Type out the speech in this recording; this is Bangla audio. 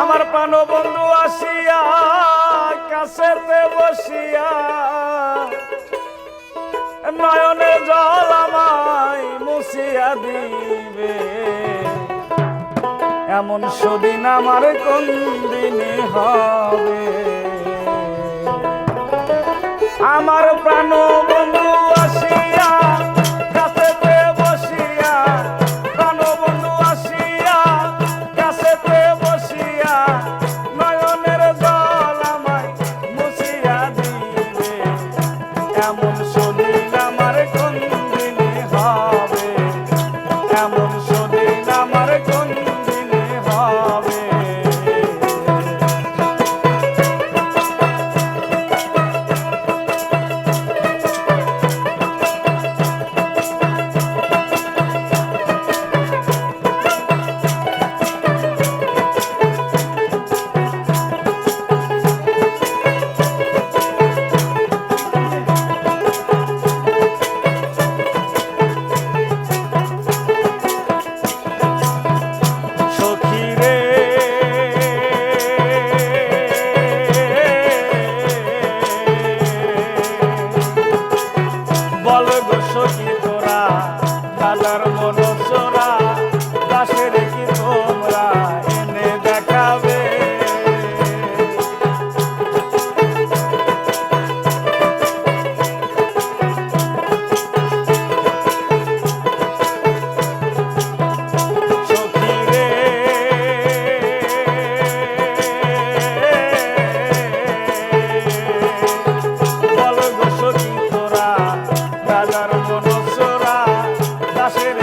আমার প্রাণ বন্ধু আসিয়া কাছেতে বসিয়া নয়নে জল আমায় মুছিয়া দিবে। এমন সুদিন আমার কোন দিনে হবে? আমার প্রাণ সখী তোরা মনো hacer